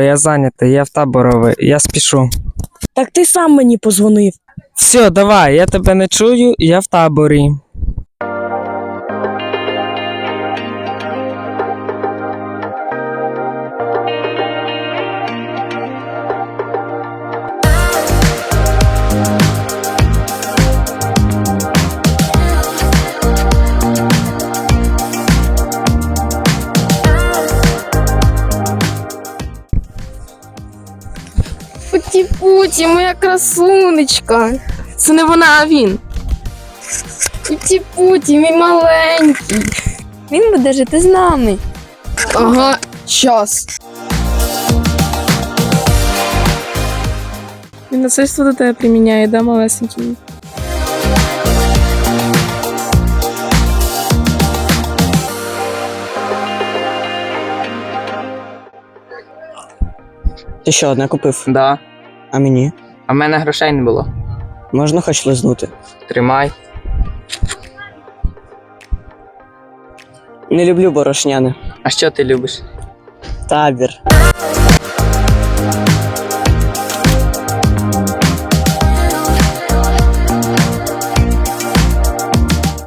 Я зайнятий, я в таборовий, я спішу. Так ти сам мені позвонив. Все, давай, я тебе не чую, я в таборі. Путі-путі, моя красунечка. Це не вона, а він. Путі-путі, мій маленький. Він буде жити з нами. Ага, щас. Він насильство до тебе приміняє, да, малесенький? Ти що, одне купив? Да. А мені? А в мене грошей не було. Можна хоч лизнути? Тримай. Не люблю борошняне. А що ти любиш? Табір.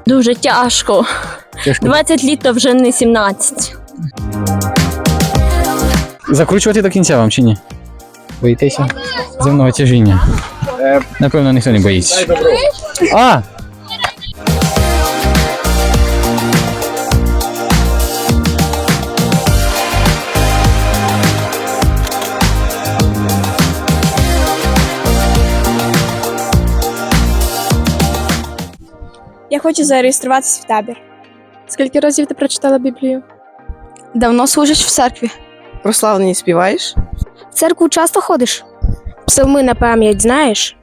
Дуже тяжко. 20 літ то вже не 17. Закручувати до кінця вам чи ні? Боїтеся? Земного тяжіння. Напевно, ніхто не боїться. А! Я хочу зареєструватися в табір. Скільки разів ти прочитала Біблію? Давно служиш в церкві. Прославлені співаєш? В церкву часто ходиш? Псалми на пам'ять знаєш?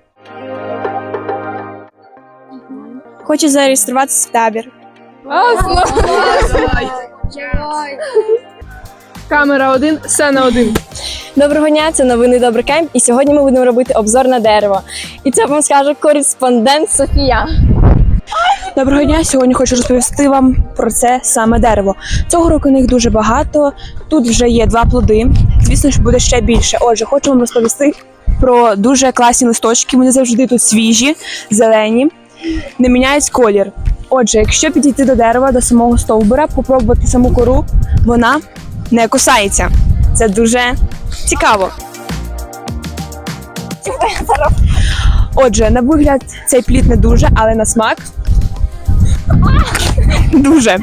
Хочу зареєструватися в табір. Камера один, сцена один. Доброго дня, це новини Добрий Кемп, і сьогодні ми будемо робити обзор на дерево. І це вам скаже кореспондент Софія. Доброго дня! Сьогодні хочу розповісти вам про це саме дерево. Цього року них дуже багато. Тут вже є два плоди. Звісно ж, буде ще більше. Отже, хочу вам розповісти про дуже класні листочки. Вони завжди тут свіжі, зелені, не міняють колір. Отже, якщо підійти до дерева, до самого стовбура, попробувати саму кору, вона не кусається. Це дуже цікаво. Отже, на вигляд цей плід не дуже, але на смак duże.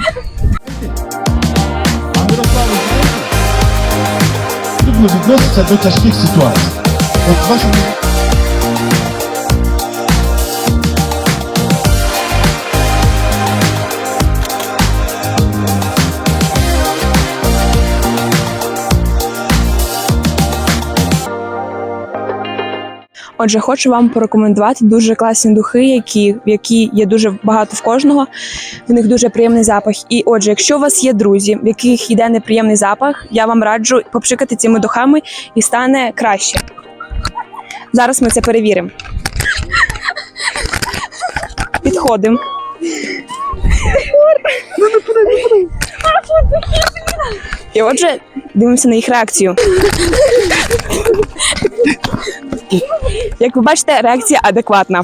Wygórzyć dostęp do ciężkich sytuacji. Отже, хочу вам порекомендувати дуже класні духи, які, які є дуже багато в кожного. В них дуже приємний запах. І отже, якщо у вас є друзі, в яких йде неприємний запах, я вам раджу попшикати цими духами і стане краще. Зараз ми це перевіримо. Підходимо. І отже, дивимося на їх реакцію. Як ви бачите, реакція адекватна.